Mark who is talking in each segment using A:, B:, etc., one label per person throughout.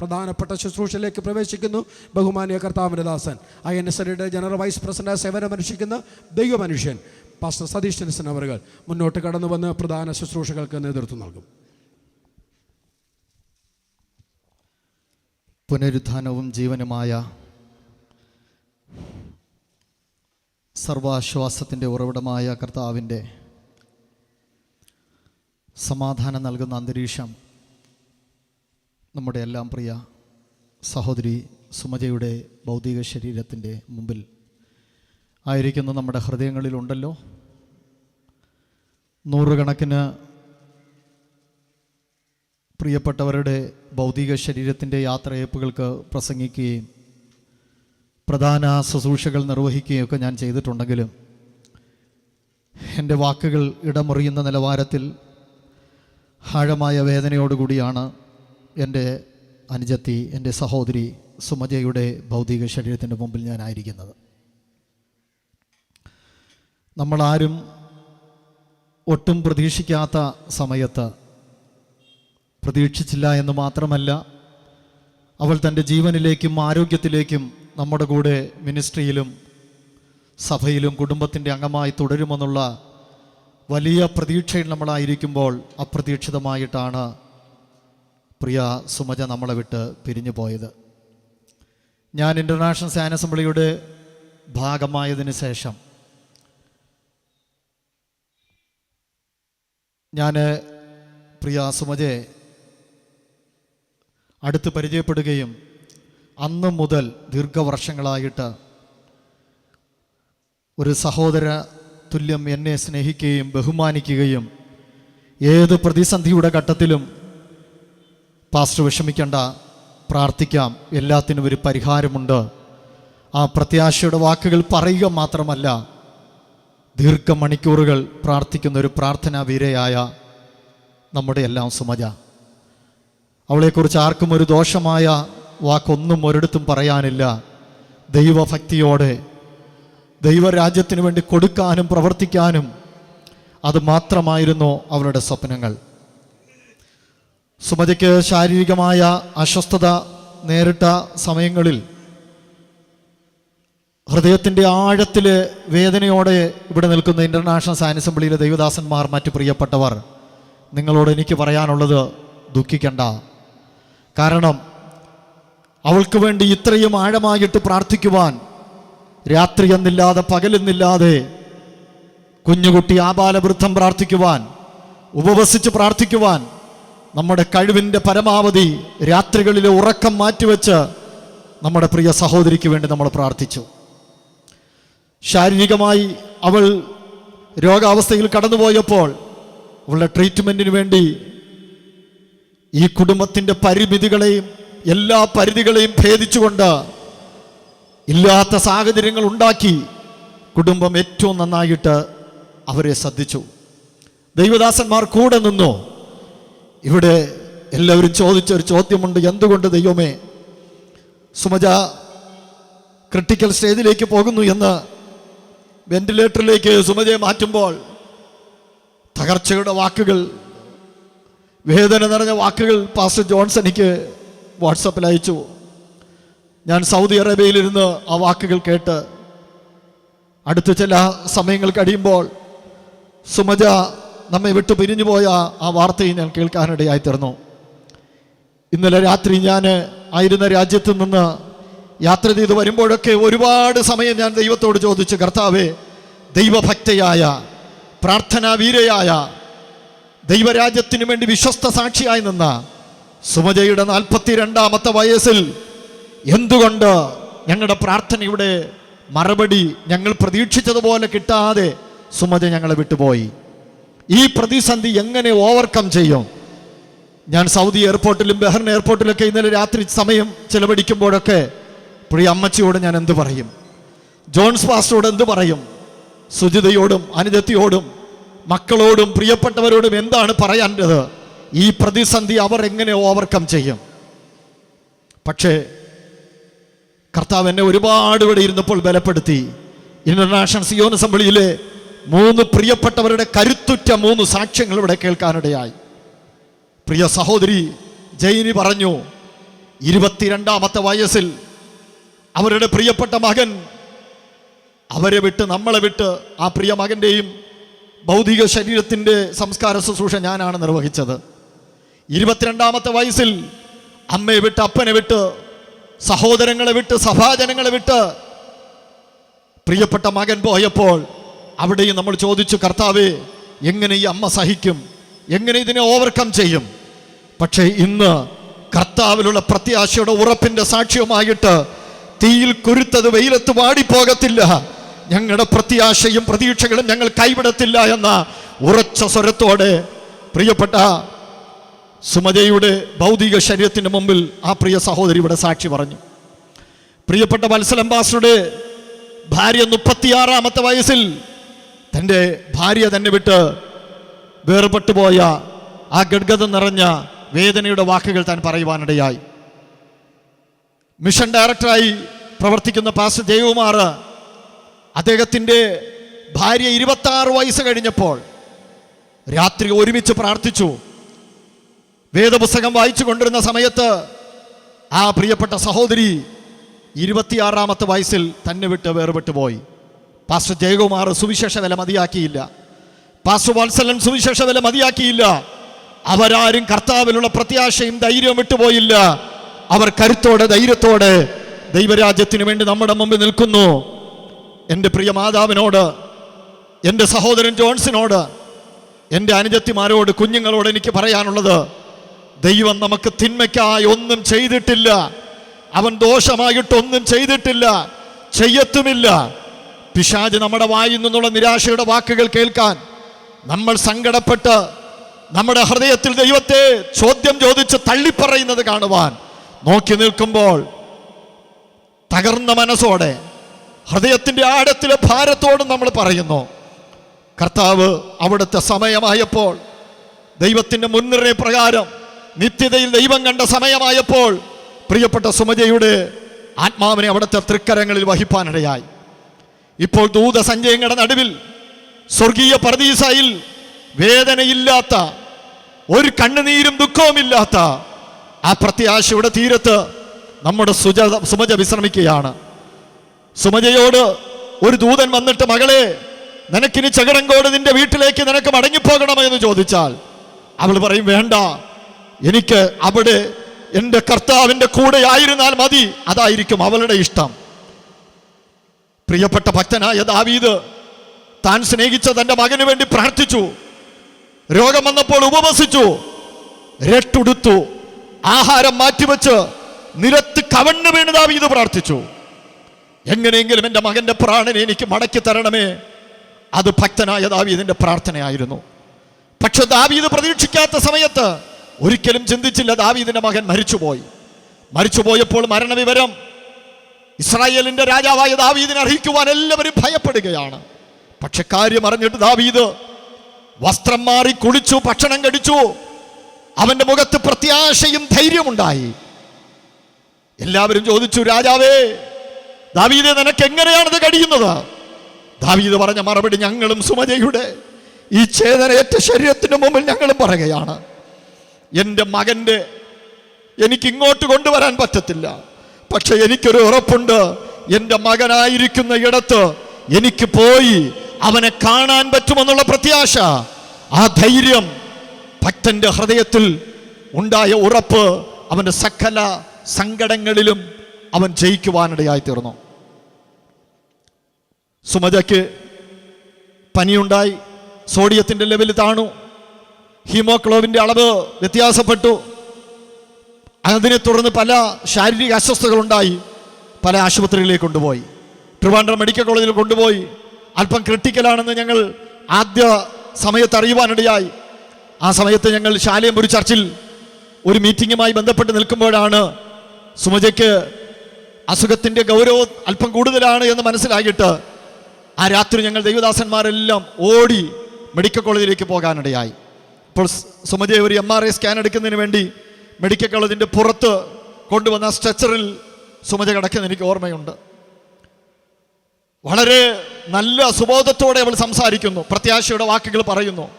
A: പ്രധാനപ്പെട്ട ശുശ്രൂഷയിലേക്ക് പ്രവേശിക്കുന്നു. ബഹുമാനിയ കർത്താവിന്റെ ദാസൻ ഐ എൻ എസ് എയുടെ ജനറൽ വൈസ് പ്രസിഡന്റ് സേവനമനുഷ്ഠിക്കുന്ന ദൈവമനുഷ്യൻ പാസ്റ്റർ സതീഷ് ടെൻസൻ അവർ മുന്നോട്ട് കടന്നു വന്ന് പ്രധാന ശുശ്രൂഷകൾക്ക് നേതൃത്വം നൽകും.
B: പുനരുദ്ധാനവും ജീവനുമായ സർവാശ്വാസത്തിന്റെ ഉറവിടമായ കർത്താവിന്റെ സമാധാനം നൽകുന്ന അന്തരീക്ഷം നമ്മുടെ എല്ലാം പ്രിയ സഹോദരി സുമജയുടെ ഭൗതിക ശരീരത്തിന്റെ മുമ്പിൽ ആയിരിക്കുന്ന നമ്മുടെ ഹൃദയങ്ങളിലുണ്ടല്ലോ. നൂറുകണക്കിന് പ്രിയപ്പെട്ടവരുടെ ഭൗതിക ശരീരത്തിന്റെ യാത്രയപ്പുകൾക്ക് പ്രസംഗിക്കുകയും പ്രധാന ശുശ്രൂഷകൾ നിർവഹിക്കുകയൊക്കെ ഞാൻ ചെയ്തിട്ടുണ്ടെങ്കിലും എന്റെ വാക്കുകൾ ഇടമുറിയുന്ന നിലവാരത്തിൽ ആഴമായ വേദനയോടുകൂടിയാണ് എന്റെ അനുജത്തി എന്റെ സഹോദരി സുമജയുടെ ഭൗതിക ശരീരത്തിന്റെ മുമ്പിൽ ഞാനായിരിക്കുന്നത് നമ്മളാരും ഒട്ടും പ്രതീക്ഷിക്കാത്ത സമയത്ത് പ്രതീക്ഷിച്ചില്ല എന്ന് മാത്രമല്ല അവൾ തന്റെ ജീവനിലേക്കും ആരോഗ്യത്തിലേക്കും നമ്മുടെ കൂടെ മിനിസ്ട്രിയിലും സഭയിലും കുടുംബത്തിന്റെ അംഗമായി തുടരുമെന്നുള്ള വലിയ പ്രതീക്ഷയിൽ നമ്മളായിരിക്കുമ്പോൾ അപ്രതീക്ഷിതമായിട്ടാണ് പ്രിയ സുമജ നമ്മളെ വിട്ട് പിരിഞ്ഞു പോയത്. ഞാൻ ഇന്റർനാഷണൽ സാന അസംബ്ലിയുടെ ഭാഗമായതിനു ശേഷം ഞാൻ പ്രിയ സുമജയെ അടുത്ത് പരിചയപ്പെടുകയും അന്ന് മുതൽ ദീർഘവർഷങ്ങളായിട്ട് ഒരു സഹോദര തുല്യം എന്നെ സ്നേഹിക്കുകയും ബഹുമാനിക്കുകയും ഏത് പ്രതിസന്ധിയുടെ ഘട്ടത്തിലും പാസ്റ്റർ വിഷമിക്കേണ്ട പ്രാർത്ഥിക്കാം എല്ലാത്തിനും ഒരു പരിഹാരമുണ്ട്. ആ പ്രത്യാശയുടെ വാക്കുകൾ പറയുക മാത്രമല്ല ദീർഘമണിക്കൂറുകൾ പ്രാർത്ഥിക്കുന്ന ഒരു പ്രാർത്ഥനാ വീരയായ നമ്മുടെ എല്ലാം സുമജ. അവളെക്കുറിച്ച് ആർക്കും ഒരു ദോഷമായ വാക്കൊന്നും ഒരിടത്തും പറയാനില്ല. ദൈവഭക്തിയോടെ ദൈവരാജ്യത്തിന് വേണ്ടി കൊടുക്കാനും പ്രവർത്തിക്കാനും അത് മാത്രമായിരുന്നു അവളുടെ സ്വപ്നങ്ങൾ. സുമതിക്ക് ശാരീരികമായ അസ്വസ്ഥത നേരിട്ട സമയങ്ങളിൽ ഹൃദയത്തിന്റെ ആഴത്തിൽ വേദനയോടെ ഇവിടെ നിൽക്കുന്ന ഇന്റർനാഷണൽ സയൻസ് അസംബ്ലിയിലെ ദൈവദാസന്മാർ മറ്റു പ്രിയപ്പെട്ടവർ നിങ്ങളോട് എനിക്ക് പറയാനുള്ളത് ദുഃഖിക്കണ്ട. കാരണം അവൾക്ക് വേണ്ടി ഇത്രയും ആഴമായിട്ട് പ്രാർത്ഥിക്കുവാൻ രാത്രി എന്നില്ലാതെ പകലെന്നില്ലാതെ കുഞ്ഞുകുട്ടി ആബാലവൃദ്ധം പ്രാർത്ഥിക്കുവാൻ ഉപവസിച്ച് പ്രാർത്ഥിക്കുവാൻ നമ്മുടെ കഴിവിന്റെ പരമാവധി രാത്രികളിലെ ഉറക്കം മാറ്റിവെച്ച് നമ്മുടെ പ്രിയ സഹോദരിക്ക് വേണ്ടി നമ്മൾ പ്രാർത്ഥിച്ചു. ശാരീരികമായി അവൾ രോഗാവസ്ഥയിൽ കടന്നുപോയപ്പോൾ അവളുടെ ട്രീറ്റ്മെന്റിന് വേണ്ടി ഈ കുടുംബത്തിന്റെ പരിമിതികളെയും എല്ലാ പരിധികളെയും ഭേദിച്ചുകൊണ്ട് ഇല്ലാത്ത സാഹചര്യങ്ങൾ ഉണ്ടാക്കി കുടുംബം ഏറ്റവും നന്നായിട്ട് അവരെ ശ്രദ്ധിച്ചു. ദൈവദാസന്മാർ കൂടെ നിന്നു. ഇവിടെ എല്ലാവരും ചോദിച്ച ഒരു ചോദ്യമുണ്ട്. എന്തുകൊണ്ട് ദൈവമേ സുമജ ക്രിട്ടിക്കൽ സ്റ്റേജിലേക്ക് പോകുന്നു എന്ന് വെന്റിലേറ്ററിലേക്ക് സുമജയെ മാറ്റുമ്പോൾ തകർച്ചയുടെ വാക്കുകൾ വേദന നിറഞ്ഞ വാക്കുകൾ പാസ്റ്റർ ജോൺസൺ എനിക്ക് വാട്സപ്പിൽ അയച്ചു. ഞാൻ സൗദി അറേബ്യയിലിരുന്ന് ആ വാക്കുകൾ കേട്ട് അടുത്ത ചില സമയങ്ങൾ കഴിയുമ്പോൾ സുമജ നമ്മെ വിട്ടു പിരിഞ്ഞു പോയ ആ വാർത്തയും ഞാൻ കേൾക്കാനിടയായി തീർന്നു. ഇന്നലെ രാത്രി ഞാൻ ആയിരുന്ന രാജ്യത്ത് നിന്ന് യാത്ര ചെയ്ത് വരുമ്പോഴൊക്കെ ഒരുപാട് സമയം ഞാൻ ദൈവത്തോട് ചോദിച്ചു കർത്താവേ ദൈവഭക്തയായ പ്രാർത്ഥനാ വീരയായ ദൈവരാജ്യത്തിനു വേണ്ടി വിശ്വസ്ത സാക്ഷിയായി നിന്ന സുമജയുടെ നാൽപ്പത്തിരണ്ടാമത്തെ വയസ്സിൽ എന്തുകൊണ്ട് ഞങ്ങളുടെ പ്രാർത്ഥനയുടെ മറുപടി ഞങ്ങൾ പ്രതീക്ഷിച്ചതുപോലെ കിട്ടാതെ സുമജ ഞങ്ങളെ വിട്ടുപോയി? ഈ പ്രതിസന്ധി എങ്ങനെ ഓവർകം ചെയ്യും? ഞാൻ സൗദി എയർപോർട്ടിലും ബഹ്റിൻ എയർപോർട്ടിലൊക്കെ ഇന്നലെ രാത്രി സമയം ചെലവഴിക്കുമ്പോഴൊക്കെ പ്രിയ അമ്മച്ചിയോട് ഞാൻ എന്ത് പറയും? ജോൺസ് പാസ്റ്ററോട് എന്ത് പറയും? സുജിതയോടും അനുജത്തിയോടും മക്കളോടും പ്രിയപ്പെട്ടവരോടും എന്താണ് പറയേണ്ടത് ഈ പ്രതിസന്ധി അവർ എങ്ങനെ ഓവർകം ചെയ്യും? പക്ഷേ കർത്താവ് എന്നെ ഒരുപാട് ഇവിടെ ഇരുന്നപ്പോൾ ബലപ്പെടുത്തി. ഇന്റർനാഷണൽ സിയോൺ അസംബ്ലിയിലെ മൂന്ന് പ്രിയപ്പെട്ടവരുടെ കരുത്തുറ്റ മൂന്ന് സാക്ഷ്യങ്ങൾ ഇവിടെ കേൾക്കാനിടയായി. പ്രിയ സഹോദരി ജൈനി പറഞ്ഞു ഇരുപത്തിരണ്ടാമത്തെ വയസ്സിൽ അവരുടെ പ്രിയപ്പെട്ട മകൻ അവരെ വിട്ട് നമ്മളെ വിട്ട് ആ പ്രിയ മകന്റെയും ഭൗതിക ശരീരത്തിന്റെ സംസ്കാര ശുശ്രൂഷ ഞാനാണ് നിർവഹിച്ചത്. ഇരുപത്തിരണ്ടാമത്തെ വയസ്സിൽ അമ്മയെ വിട്ട് അപ്പനെ വിട്ട് സഹോദരങ്ങളെ വിട്ട് സഭാജനങ്ങളെ വിട്ട് പ്രിയപ്പെട്ട മകൻ പോയപ്പോൾ അവിടെയും നമ്മൾ ചോദിച്ചു കർത്താവേ എങ്ങനെ ഈ അമ്മ സഹിക്കും? എങ്ങനെ ഇതിനെ ഓവർകം ചെയ്യും? പക്ഷേ ഇന്ന് കർത്താവിലുള്ള പ്രത്യാശയുടെ ഉറപ്പിന്റെ സാക്ഷ്യവുമായിട്ട് തീയിൽ കുരുത്തത് വെയിലത്ത് വാടിപ്പോകത്തില്ല. ഞങ്ങളുടെ പ്രത്യാശയും പ്രതീക്ഷകളും ഞങ്ങൾ കൈവിടത്തില്ല എന്ന ഉറച്ച സ്വരത്തോടെ പ്രിയപ്പെട്ട സുമതയുടെ ഭൗതിക ശരീരത്തിന് മുമ്പിൽ ആ പ്രിയ സഹോദരി ഇവിടെ സാക്ഷി പറഞ്ഞു. പ്രിയപ്പെട്ട വത്സലംബാസുടെ ഭാര്യ മുപ്പത്തിയാറാമത്തെ വയസ്സിൽ തന്റെ ഭാര്യ തന്നെ വിട്ട് വേർപെട്ടു പോയ ആ ഗഡ്ഗതം നിറഞ്ഞ വേദനയുടെ വാക്കുകൾ താൻ പറയുവാനിടയായി. മിഷൻ ഡയറക്ടറായി പ്രവർത്തിക്കുന്ന പാസ് ദേവുമാർ അദ്ദേഹത്തിന്റെ ഭാര്യ ഇരുപത്തി ആറ് വയസ്സ് കഴിഞ്ഞപ്പോൾ രാത്രി ഒരുമിച്ച് പ്രാർത്ഥിച്ചു. വേദപുസ്തകം വായിച്ചു കൊണ്ടിരുന്ന സമയത്ത് ആ പ്രിയപ്പെട്ട സഹോദരി ഇരുപത്തിയാറാമത്തെ വയസ്സിൽ തന്നെ വിട്ട് വേർപെട്ടു പോയി പാസ്റ്റർ ജയകുമാർ സുവിശേഷ വില മതിയാക്കിയില്ല. പാസ്റ്റർ വാത്സലൻ സുവിശേഷ വില മതിയാക്കിയില്ല. അവരാരും കർത്താവിലുള്ള പ്രത്യാശയും ധൈര്യവും വിട്ടുപോയില്ല. അവർ കരുത്തോടെ ധൈര്യത്തോടെ ദൈവരാജ്യത്തിന് വേണ്ടി നമ്മുടെ മുമ്പിൽ നിൽക്കുന്നു. എന്റെ പ്രിയ മാതാവിനോട് എന്റെ സഹോദരൻ ജോൺസിനോട് എന്റെ അനുജത്തിമാരോട് കുഞ്ഞുങ്ങളോട് എനിക്ക് പറയാനുള്ളത് ദൈവം നമുക്ക് തിന്മയ്ക്കായി ഒന്നും ചെയ്തിട്ടില്ല. അവൻ ദോഷമായിട്ടൊന്നും ചെയ്തിട്ടില്ല. ചെയ്യത്തുമില്ല. പിശാജ് നമ്മുടെ വായിൽ നിന്നുള്ള നിരാശയുടെ വാക്കുകൾ കേൾക്കാൻ നമ്മൾ സങ്കടപ്പെട്ട് നമ്മുടെ ഹൃദയത്തിൽ ദൈവത്തെ ചോദ്യം ചോദിച്ച് തള്ളിപ്പറയുന്നത് കാണുവാൻ നോക്കി നിൽക്കുമ്പോൾ തകർന്ന മനസ്സോടെ ഹൃദയത്തിന്റെ ആഴത്തിലെ ഭാരത്തോടും നമ്മൾ പറയുന്നു കർത്താവ് അവിടുത്തെ സമയമായപ്പോൾ ദൈവത്തിന്റെ മുൻനിർണയ പ്രകാരം നിത്യതയിൽ ദൈവം കണ്ട സമയമായപ്പോൾ പ്രിയപ്പെട്ട സുമജയുടെ ആത്മാവിനെ അവിടുത്തെ തൃക്കരങ്ങളിൽ വഹിപ്പാനിടയായി. ഇപ്പോൾ ദൂതസഞ്ചയങ്ങളുടെ നടുവിൽ സ്വർഗീയ പ്രതീസായിൽ വേദനയില്ലാത്ത ഒരു കണ്ണുനീരും ദുഃഖവുമില്ലാത്ത ആ പ്രത്യാശയുടെ തീരത്ത് നമ്മുടെ സുജ സുമജ വിശ്രമിക്കുകയാണ്. സുമജയോട് ഒരു ദൂതൻ വന്നിട്ട് മകളെ നിനക്കിനി ചകടങ്കോട് നിന്റെ വീട്ടിലേക്ക് നിനക്ക് മടങ്ങിപ്പോകണമോ? എന്ന് ചോദിച്ചാൽ അവൾ പറയും വേണ്ട എനിക്ക് അവിടെ എന്റെ കർത്താവിന്റെ കൂടെ ആയിരുന്നാൽ മതി അതായിരിക്കും അവളുടെ ഇഷ്ടം. പ്രിയപ്പെട്ട ഭക്തനായ ദാവീദ് താൻ സ്നേഹിച്ച തന്റെ മകന് വേണ്ടി പ്രാർത്ഥിച്ചു. രോഗം വന്നപ്പോൾ ഉപവസിച്ചു. രട്ടുടുത്തു. ആഹാരം മാറ്റിവെച്ച് നിരത്ത് കവണ്ണു വീണ് ദാവീദ് പ്രാർത്ഥിച്ചു. എങ്ങനെയെങ്കിലും എന്റെ മകന്റെ പ്രാണനെ എനിക്ക് മടക്കി തരണമേ. അത് ഭക്തനായ ദാവീദിന്റെ പ്രാർത്ഥനയായിരുന്നു. പക്ഷെ ദാവീദ് പ്രതീക്ഷിക്കാത്ത സമയത്ത് ഒരിക്കലും ചിന്തിച്ചില്ല ദാവീദിന്റെ മകൻ മരിച്ചുപോയി. മരിച്ചുപോയപ്പോൾ മരണവിവരം ഇസ്രായേലിന്റെ രാജാവായ ദാവീദിനെ അറിയിക്കുവാൻ എല്ലാവരും ഭയപ്പെടുകയാണ്. പക്ഷെ കാര്യം അറിഞ്ഞിട്ട് ദാവീദ് വസ്ത്രം മാറി കുളിച്ചു ഭക്ഷണം കടിച്ചു അവന്റെ മുഖത്ത് പ്രത്യാശയും ധൈര്യമുണ്ടായി. എല്ലാവരും ചോദിച്ചു രാജാവേ ദാവീദെ നിനക്ക് എങ്ങനെയാണിത് കഴിയുന്നത്? ദാവീദ് പറഞ്ഞ മറുപടി ഞങ്ങളും സുമജയുടെ ഈ ചേതനയേറ്റ ശരീരത്തിന് മുമ്പിൽ ഞങ്ങളും പറയുകയാണ്. എന്റെ മകന്റെ എനിക്ക് ഇങ്ങോട്ട് കൊണ്ടുവരാൻ പറ്റത്തില്ല. പക്ഷെ എനിക്കൊരു ഉറപ്പുണ്ട്. എന്റെ മകനായിരിക്കുന്ന ഇടത്ത് എനിക്ക് പോയി അവനെ കാണാൻ പറ്റുമെന്നുള്ള പ്രത്യാശ. ആ ധൈര്യം ഭക്തന്റെ ഹൃദയത്തിൽ ഉണ്ടായ ഉറപ്പ് അവന്റെ സകല സങ്കടങ്ങളിലും അവൻ ജയിക്കുവാനിടയായി തീർന്നു. സുമജയ്ക്ക് പനിയുണ്ടായി. സോഡിയത്തിന്റെ ലെവൽ താണു. ഹീമോക്ലോവിന്റെ അളവ് വ്യത്യാസപ്പെട്ടു. അതിനെ തുടർന്ന് പല ശാരീരിക അസ്വസ്ഥതകളുണ്ടായി. പല ആശുപത്രികളിലേക്ക് കൊണ്ടുപോയി. ട്രിവാൻഡ്രം മെഡിക്കൽ കോളേജിൽ കൊണ്ടുപോയി. അല്പം ക്രിട്ടിക്കലാണെന്ന് ഞങ്ങൾ ആദ്യ സമയത്ത് അറിയുവാനിടയായി. ആ സമയത്ത് ഞങ്ങൾ ശാലയം ഒരു ചർച്ചിൽ ഒരു മീറ്റിങ്ങുമായി ബന്ധപ്പെട്ട് നിൽക്കുമ്പോഴാണ് സുമജയ്ക്ക് അസുഖത്തിന്റെ ഗൗരവം അല്പം കൂടുതലാണ് എന്ന് മനസ്സിലാക്കിയിട്ട് ആ രാത്രി ഞങ്ങൾ ദൈവദാസന്മാരെല്ലാം ഓടി മെഡിക്കൽ കോളേജിലേക്ക് പോകാനിടയായി. ഇപ്പോൾ സുമജയെ ഒരു എം ആർ ഐ സ്കാൻ എടുക്കുന്നതിന് വേണ്ടി മെഡിക്കൽ കോളേജിന്റെ പുറത്ത് കൊണ്ടുവന്ന സ്ട്രെച്ചറിൽ സുമജ കിടക്കുന്ന എനിക്ക് ഓർമ്മയുണ്ട്. വളരെ നല്ല സുബോധത്തോടെ അവൾ സംസാരിക്കുന്നു. പ്രത്യാശയുടെ വാക്കുകൾ പറയുന്നു.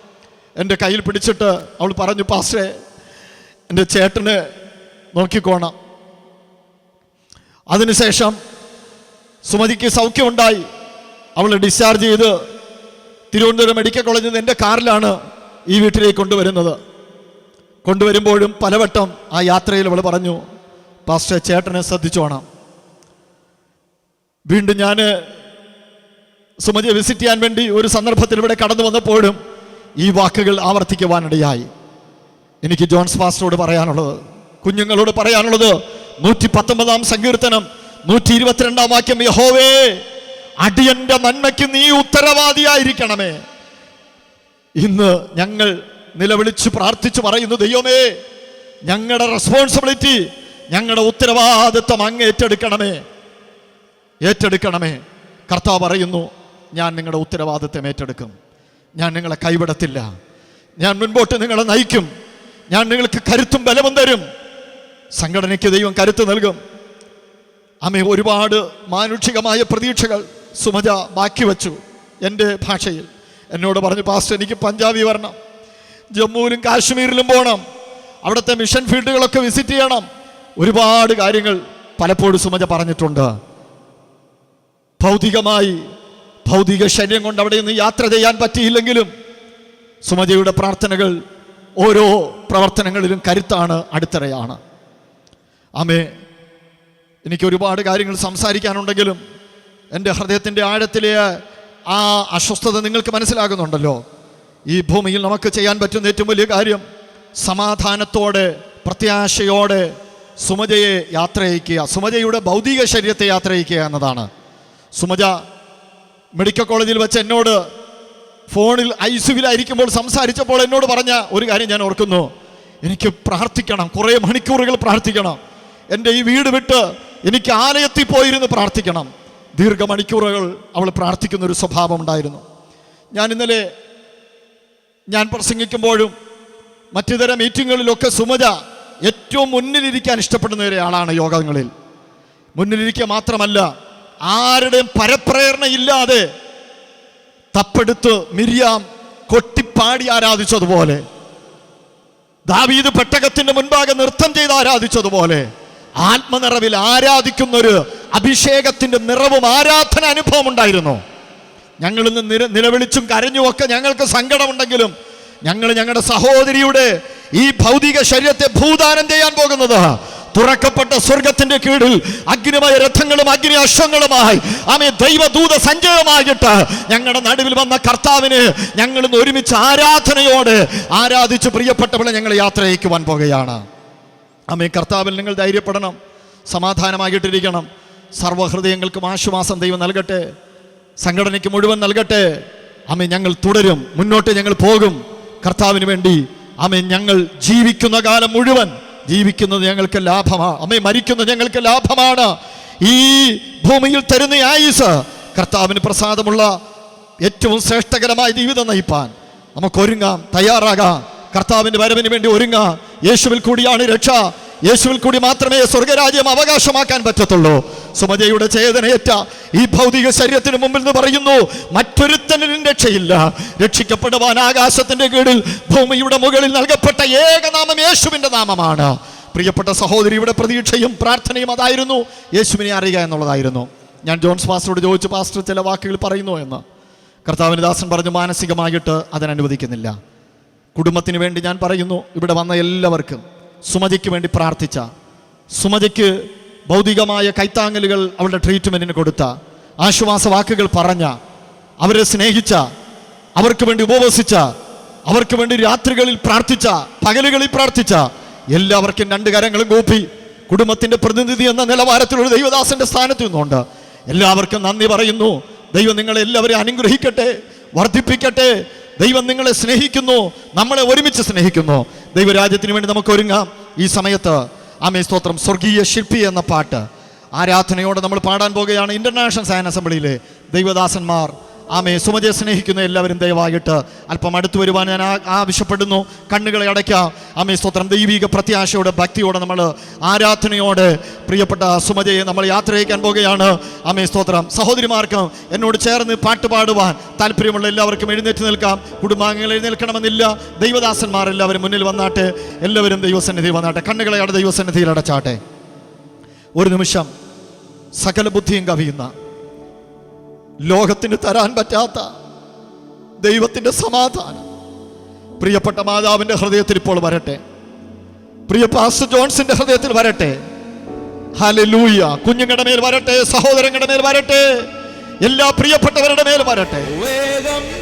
B: എന്റെ കയ്യിൽ പിടിച്ചിട്ട് അവൾ പറഞ്ഞു പാസ്റ്റേ എന്റെ ചേട്ടന് നോക്കിക്കോണം. അതിനുശേഷം സുമതിക്ക് സൗഖ്യമുണ്ടായി. അവൾ ഡിസ്ചാർജ് ചെയ്ത് തിരുവനന്തപുരം മെഡിക്കൽ കോളേജിൽ നിന്ന് എന്റെ കാറിലാണ് ഈ വീട്ടിലേക്ക് കൊണ്ടുവരുന്നത്. കൊണ്ടുവരുമ്പോഴും പലവട്ടം ആ യാത്രയിൽ അവൾ പറഞ്ഞു പാസ്റ്റർ ചേട്ടനെ ശ്രദ്ധിച്ചോണം വീണ്ടും ഞാൻ സുമതിയെ വിസിറ്റ് ചെയ്യാൻ വേണ്ടി ഒരു സന്ദർഭത്തിൽ ഇവിടെ കടന്നു വന്നപ്പോഴും ഈ വാക്കുകൾ ആവർത്തിക്കുവാനിടയായി. എനിക്ക് ജോൺസ് പാസ്റ്ററോട് പറയാനുള്ളത് കുഞ്ഞുങ്ങളോട് പറയാനുള്ളത് നൂറ്റി പത്തൊമ്പതാം സങ്കീർത്തനം നൂറ്റി ഇരുപത്തിരണ്ടാം വാക്യം യഹോവേ അടിയന്റെ നന്മയ്ക്ക് നീ ഉത്തരവാദിയായിരിക്കണമേ. ഇന്ന് ഞങ്ങൾ നിലവിളിച്ച് പ്രാർത്ഥിച്ചു പറയുന്നു ദൈവമേ ഞങ്ങളുടെ റെസ്പോൺസിബിലിറ്റി ഞങ്ങളുടെ ഉത്തരവാദിത്വം അങ്ങ് ഏറ്റെടുക്കണമേ. ഏറ്റെടുക്കണമേ. കർത്താവ് പറയുന്നു ഞാൻ നിങ്ങളുടെ ഉത്തരവാദിത്വം ഏറ്റെടുക്കും. ഞാൻ നിങ്ങളെ കൈവിടത്തില്ല. ഞാൻ മുൻപോട്ട് നിങ്ങളെ നയിക്കും. ഞാൻ നിങ്ങൾക്ക് കരുത്തും ബലവും തരും. സംഘടനയ്ക്ക് ദൈവം കരുത്ത് നൽകും. അമ്മ ഒരുപാട് മാനുഷികമായ പ്രതീക്ഷകൾ സുമജ ബാക്കി വച്ചു എന്റെ ഭാഷയിൽ. എന്നോട് പറഞ്ഞു പാസ്റ്റർ എനിക്ക് പഞ്ചാബി വരണം. ജമ്മുവിലും കാശ്മീരിലും പോകണം അവിടുത്തെ മിഷൻ ഫീൽഡുകളൊക്കെ വിസിറ്റ് ചെയ്യണം. ഒരുപാട് കാര്യങ്ങൾ പലപ്പോഴും സുമജ പറഞ്ഞിട്ടുണ്ട്. ഭൗതികമായി ഭൗതിക ശരീരം കൊണ്ട് അവിടെ നിന്ന് യാത്ര ചെയ്യാൻ പറ്റിയില്ലെങ്കിലും സുമജയുടെ പ്രാർത്ഥനകൾ ഓരോ പ്രവർത്തനങ്ങളിലും കരുത്താണ് അടിത്തറയാണ്. ആമേ എനിക്ക് ഒരുപാട് കാര്യങ്ങൾ സംസാരിക്കാനുണ്ടെങ്കിലും എന്റെ ഹൃദയത്തിന്റെ ആഴത്തിലെ ആ അസ്വസ്ഥത നിങ്ങൾക്ക് മനസ്സിലാകുന്നുണ്ടല്ലോ. ഈ ഭൂമിയിൽ നമുക്ക് ചെയ്യാൻ പറ്റുന്ന ഏറ്റവും വലിയ കാര്യം സമാധാനത്തോടെ പ്രത്യാശയോടെ സുമജയെ യാത്രയക്കുക സുമജയുടെ ഭൗതിക ശരീരത്തെ യാത്രയക്കുക എന്നതാണ്. സുമജ മെഡിക്കൽ കോളേജിൽ വെച്ച് എന്നോട് ഫോണിൽ ഐ സിവിലായിരിക്കുമ്പോൾ സംസാരിച്ചപ്പോൾ എന്നോട് പറഞ്ഞ ഒരു കാര്യം ഞാൻ ഓർക്കുന്നു. എനിക്ക് പ്രാർത്ഥിക്കണം കുറേ മണിക്കൂറുകൾ പ്രാർത്ഥിക്കണം. എന്റെ ഈ വീട് വിട്ട് എനിക്ക് ആലയത്തിൽ പോയിരുന്ന് പ്രാർത്ഥിക്കണം. ദീർഘ ദീർഘമണിക്കൂറുകൾ അവൾ പ്രാർത്ഥിക്കുന്ന ഒരു സ്വഭാവം ഉണ്ടായിരുന്നു. ഞാൻ ഇന്നലെ ഞാൻ പ്രസംഗിക്കുമ്പോഴും മറ്റുതര മീറ്റിങ്ങുകളിലൊക്കെ സുമജ ഏറ്റവും മുന്നിലിരിക്കാൻ ഇഷ്ടപ്പെടുന്ന ഒരാളാണ് യോഗങ്ങളിൽ. മുന്നിലിരിക്കുക മാത്രമല്ല ആരുടെയും പരപ്രേരണയില്ലാതെ തപ്പെടുത്ത് മിരിയാം കൊട്ടിപ്പാടി ആരാധിച്ചതുപോലെ ദാവീദ് പെട്ടകത്തിന്റെ മുൻപാകെ നൃത്തം ചെയ്ത് ആരാധിച്ചതുപോലെ ആത്മനിറവിൽ ആരാധിക്കുന്നൊരു അഭിഷേകത്തിന്റെ നിറവും ആരാധന അനുഭവം ഉണ്ടായിരുന്നു. ഞങ്ങൾ ഇന്ന് നിര നിലവിളിച്ചും കരഞ്ഞുമൊക്കെ ഞങ്ങൾക്ക് സങ്കടമുണ്ടെങ്കിലും ഞങ്ങൾ ഞങ്ങളുടെ സഹോദരിയുടെ ഈ ഭൗതിക ശരീരത്തെ ഭൂദാനം ചെയ്യാൻ പോകുന്നത്. തുറക്കപ്പെട്ട സ്വർഗത്തിന്റെ കീഴിൽ അഗ്നിമയ രഥങ്ങളും അഗ്നി അശ്വങ്ങളുമായി ആമേ ദൈവദൂത സഞ്ചയമായിട്ട് ഞങ്ങളുടെ നടുവിൽ വന്ന കർത്താവിന് ഞങ്ങൾ ഇന്ന് ഒരുമിച്ച് ആരാധനയോടെ ആരാധിച്ച് പ്രിയപ്പെട്ടവളെ ഞങ്ങൾ യാത്ര അയക്കുവാൻ പോകുകയാണ്. ആമേ കർത്താവിൽ നിങ്ങൾ ധൈര്യപ്പെടണം സമാധാനമായിട്ടിരിക്കണം. സർവഹൃദയങ്ങൾക്കും ആശ്വാസം ദൈവം നൽകട്ടെ. സംഘടനയ്ക്ക് മുഴുവൻ നൽകട്ടെ. ആമേ ഞങ്ങൾ തുടരും. മുന്നോട്ട് ഞങ്ങൾ പോകും. കർത്താവിന് വേണ്ടി. ആമേ ഞങ്ങൾ ജീവിക്കുന്ന കാലം മുഴുവൻ ജീവിക്കുന്നത് ഞങ്ങൾക്ക് ലാഭമാണ് അമ്മേ മരിക്കുന്നത് ഞങ്ങൾക്ക് ലാഭമാണ്. ഈ ഭൂമിയിൽ തരുന്ന ആയുസ് കർത്താവിന് പ്രസാദമുള്ള ഏറ്റവും ശ്രേഷ്ഠകരമായ ജീവിതം നയിപ്പാൻ. നമുക്കൊരുങ്ങാം. തയ്യാറാകാം. കർത്താവിന്റെ വരവിന് വേണ്ടി ഒരുങ്ങുക യേശുവിൽ കൂടിയാണ് രക്ഷ. യേശുവിൽ കൂടി മാത്രമേ സ്വർഗരാജ്യം അവകാശമാക്കാൻ പറ്റത്തുള്ളൂ. സുമജയുടെ ചേതനയേറ്റ ഈ ഭൗതിക ശരീരത്തിന് മുമ്പിൽ നിന്ന് പറയുന്നു മറ്റൊരുത്തനും രക്ഷയില്ല. രക്ഷിക്കപ്പെടുവാൻ ആകാശത്തിന്റെ കീഴിൽ ഭൂമിയുടെ മുകളിൽ നൽകപ്പെട്ട ഏകനാമം യേശുവിന്റെ നാമമാണ്. പ്രിയപ്പെട്ട സഹോദരിയുടെ പ്രതീക്ഷയും പ്രാർത്ഥനയും അതായിരുന്നു. യേശുവിനെ അറിയുക എന്നുള്ളതായിരുന്നു. ഞാൻ ജോൺസ് പാസ്റ്ററോട് ചോദിച്ചു പാസ്റ്റർ ചില വാക്കുകൾ പറയുന്നു എന്ന്. കർത്താവിന് ദാസൻ പറഞ്ഞു മാനസികമായിട്ട് അതിനനുവദിക്കുന്നില്ല. കുടുംബത്തിന് വേണ്ടി ഞാൻ പറയുന്നു ഇവിടെ വന്ന എല്ലാവർക്കും സുമതിക്ക് വേണ്ടി പ്രാർത്ഥിച്ച സുമതിക്ക് ഭൗതികമായ കൈത്താങ്ങലുകൾ അവളുടെ ട്രീറ്റ്മെന്റിന് കൊടുത്ത ആശ്വാസ വാക്കുകൾ പറഞ്ഞ അവരെ സ്നേഹിച്ച അവർക്ക് വേണ്ടി ഉപവസിച്ച അവർക്ക് വേണ്ടി രാത്രികളിൽ പ്രാർത്ഥിച്ച പകലുകളിൽ പ്രാർത്ഥിച്ച എല്ലാവർക്കും രണ്ട് കരങ്ങളും കൂപ്പി കുടുംബത്തിന്റെ പ്രതിനിധി എന്ന നിലവാരത്തിലുള്ള ദൈവദാസന്റെ സ്ഥാനത്ത് നിന്നുകൊണ്ട് എല്ലാവർക്കും നന്ദി പറയുന്നു. ദൈവം നിങ്ങളെ എല്ലാവരെയും അനുഗ്രഹിക്കട്ടെ. വർദ്ധിപ്പിക്കട്ടെ. ദൈവം നിങ്ങളെ സ്നേഹിക്കുന്നു നമ്മളെ ഒരുമിച്ച് സ്നേഹിക്കുന്നു. ദൈവരാജ്യത്തിന് വേണ്ടി നമുക്ക് ഒരുങ്ങാം ഈ സമയത്ത്. ആമേ സ്തോത്രം. സ്വർഗീയ ശില്പി എന്ന പാട്ട്. ആരാധനയോടെ നമ്മൾ പാടാൻ പോകുകയാണ് ഇന്റർനാഷണൽ സയൻ അസംബ്ലിയിലെ ദൈവദാസന്മാർ. ആമേ സുമജയെ സ്നേഹിക്കുന്ന എല്ലാവരും ദയവായിട്ട് അല്പം അടുത്തു വരുവാൻ ഞാൻ ആവശ്യപ്പെടുന്നു. കണ്ണുകളെ അടയ്ക്കുക ആമേ സ്തോത്രം. ദൈവിക പ്രത്യാശയോടെ ഭക്തിയോടെ നമ്മൾ ആരാധനയോടെ പ്രിയപ്പെട്ട സുമജയെ നമ്മൾ യാത്ര അയക്കാൻ പോകുകയാണ്. ആമേ സ്തോത്രം. സഹോദരിമാർക്കും എന്നോട് ചേർന്ന് പാട്ട് പാടുവാൻ താല്പര്യമുള്ള എല്ലാവർക്കും എഴുന്നേറ്റ് നിൽക്കാം. കുടുംബാംഗങ്ങൾ എഴുന്നേൽക്കണമെന്നില്ല. ദൈവദാസന്മാർ എല്ലാവരും മുന്നിൽ വന്നാട്ടെ. എല്ലാവരും ദൈവസന്നിധിയിൽ വന്നാട്ടെ. കണ്ണുകളെ അവിടെ ദൈവസന്നിധിയിൽ അടച്ചാട്ടെ. ഒരു നിമിഷം സകല ബുദ്ധിയും കവിയുന്ന ലോകത്തിന് തരാൻ പറ്റാത്ത ദൈവത്തിന്റെ സമാധാനം. പ്രിയപ്പെട്ട മാതാവിന്റെ ഹൃദയത്തിൽ ഇപ്പോൾ വരട്ടെ. പ്രിയ പാസ്റ്റർ ജോൺസിന്റെ ഹൃദയത്തിൽ വരട്ടെ. ഹലലൂയ കുഞ്ഞുങ്ങളുടെ മേൽ വരട്ടെ സഹോദരങ്ങളുടെ മേൽ വരട്ടെ എല്ലാ പ്രിയപ്പെട്ടവരുടെ മേൽ വരട്ടെ.
C: വേഗം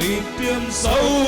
C: നിത്യം നിത്യം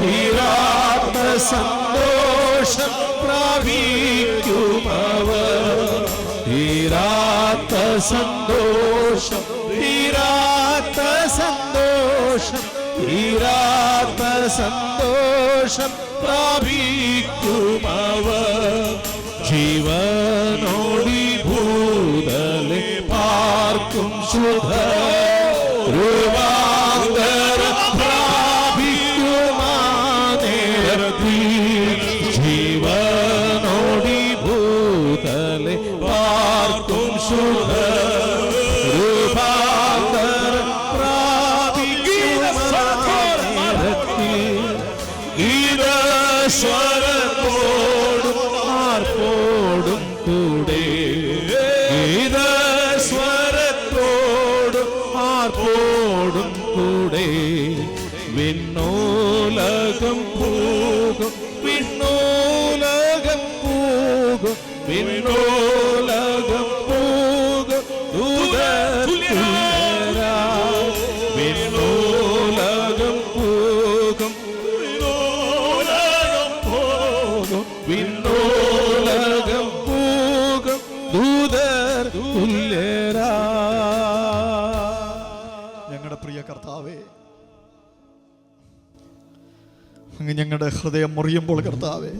C: സന്തോഷം തീരാത്ത സന്തോഷം പ്രാപിക്കുമവർ തീരാത്ത സന്തോഷം തീരാത്ത സന്തോഷം തീരാത്ത സന്തോഷം പ്രാപിക്കുമവർ ജീവനോടി ഭൂതലെ പാർക്കും ശുദ്ധ ആർപ്പോടും കൂടെ ഗീതസ്വരത്തോടും ആർപ്പോടും കൂടെ വിണ്ണോലകം
B: ഞങ്ങളുടെ ഹൃദയം മുറിയുമ്പോൾ കർത്താവേ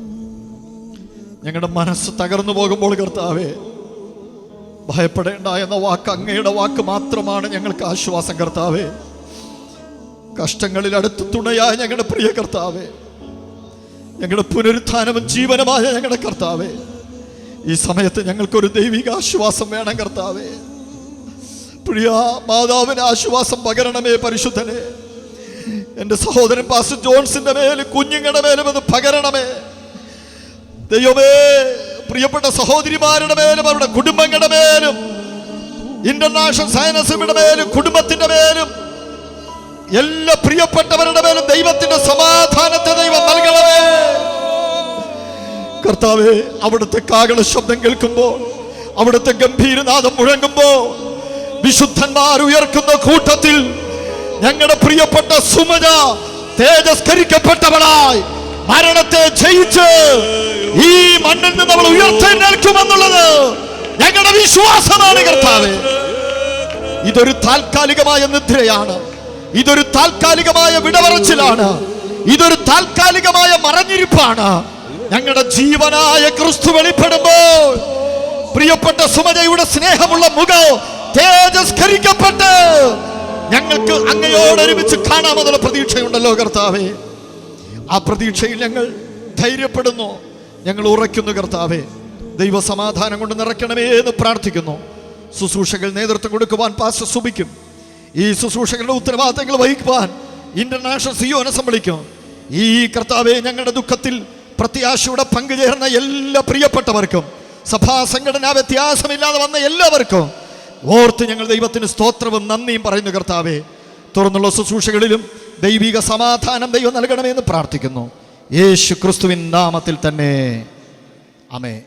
B: ഞങ്ങളുടെ മനസ്സ് തകർന്നു പോകുമ്പോൾ കർത്താവേ ഭയപ്പെടേണ്ട എന്ന വാക്ക് അങ്ങയുടെ വാക്ക് മാത്രമാണ് ഞങ്ങൾക്ക് ആശ്വാസം കർത്താവേ. കഷ്ടങ്ങളിൽ അടുത്ത് തുണയായ ഞങ്ങളുടെ പ്രിയ കർത്താവേ ഞങ്ങളുടെ പുനരുത്ഥാനവും ജീവനമായ ഞങ്ങളുടെ കർത്താവേ ഈ സമയത്ത് ഞങ്ങൾക്കൊരു ദൈവിക ആശ്വാസം വേണം കർത്താവേ. പ്രിയ മാതാവിന് ആശ്വാസം പകരണമേ പരിശുദ്ധനെ. എന്റെ സഹോദരൻ പാസ്റ്റർ ജോൺസിന്റെ മേലും കുഞ്ഞുങ്ങളുടെ മേലും അത് പകരണമേ. ദൈവമേ പ്രിയപ്പെട്ട സഹോദരിമാരുടെ മേലും അവരുടെ കുടുംബങ്ങളുടെ മേലും ഇന്റർനാഷണൽ സയൻസിന്റെ മേലും കുടുംബത്തിന്റെ മേലും എല്ലാ പ്രിയപ്പെട്ടവരുടെ മേലും ദൈവത്തിന്റെ സമാധാനത്തെ ദൈവം നൽകണമേ. കർത്താവെ അവിടുത്തെ കാകള ശബ്ദം കേൾക്കുമ്പോൾ അവിടുത്തെ ഗംഭീരനാഥം മുഴങ്ങുമ്പോൾ വിശുദ്ധന്മാർ ഉയർക്കുന്ന കൂട്ടത്തിൽ ഞങ്ങളുടെ പ്രിയപ്പെട്ട സുമജ തേജസ്കരിക്കപ്പെട്ടവളായി മരണത്തെ ജയിച്ച് ഈ മണ്ണിൽ നിന്ന് അവൾ ഉയർത്തെഴുന്നേൽക്കുമെന്നുള്ളത് ഞങ്ങളുടെ വിശ്വാസമാണ് കർത്താവേ. ഇതൊരു താൽക്കാലികമായ നിദ്രയാണ്. ഇതൊരു താൽക്കാലികമായ വിടവറച്ചിലാണ്. ഇതൊരു താൽക്കാലികമായ മറഞ്ഞിരിപ്പാണ്. ഞങ്ങളുടെ ജീവനായ ക്രിസ്തു വെളിപ്പെടുമ്പോൾ പ്രിയപ്പെട്ട സുമജയുടെ സ്നേഹമുള്ള മുഖം തേജസ്കരിക്കപ്പെട്ട് ഞങ്ങൾക്ക് അങ്ങയോട് അങ്ങയോടൊരുമിച്ച് കാണാമെന്നുള്ള പ്രതീക്ഷയുണ്ടല്ലോ കർത്താവേ. ആ പ്രതീക്ഷയിൽ ഞങ്ങൾ ധൈര്യപ്പെടുന്നു. ഞങ്ങൾ ഉറയ്ക്കുന്നു കർത്താവേ. ദൈവസമാധാനം കൊണ്ട് നിറയ്ക്കണമേ എന്ന് പ്രാർത്ഥിക്കുന്നു. ശുശ്രൂഷകൾ നേതൃത്വം കൊടുക്കുവാൻ പാസ്റ്റർ സുബിക്കും ഈ ശുശ്രൂഷകളുടെ ഉത്തരവാദിത്തങ്ങൾ വഹിക്കുവാൻ ഇന്റർനാഷണൽ സിയോനെ സമ്മളിക്കും ഈ കർത്താവെ ഞങ്ങളുടെ ദുഃഖത്തിൽ പ്രത്യാശയുടെ പങ്കുചേർന്ന എല്ലാ പ്രിയപ്പെട്ടവർക്കും സഭാ സംഘടനാ വ്യത്യാസമില്ലാതെ വന്ന എല്ലാവർക്കും ഓർത്ത് ഞങ്ങൾ ദൈവത്തിന് സ്തോത്രവും നന്ദിയും പറയുന്നു കർത്താവെ. തുറന്നുള്ള ശുശ്രൂഷകളിലും ദൈവിക സമാധാനം ദൈവം നൽകണമെന്ന് പ്രാർത്ഥിക്കുന്നു. യേശു ക്രിസ്തുവിൻ നാമത്തിൽ തന്നെ. അമേ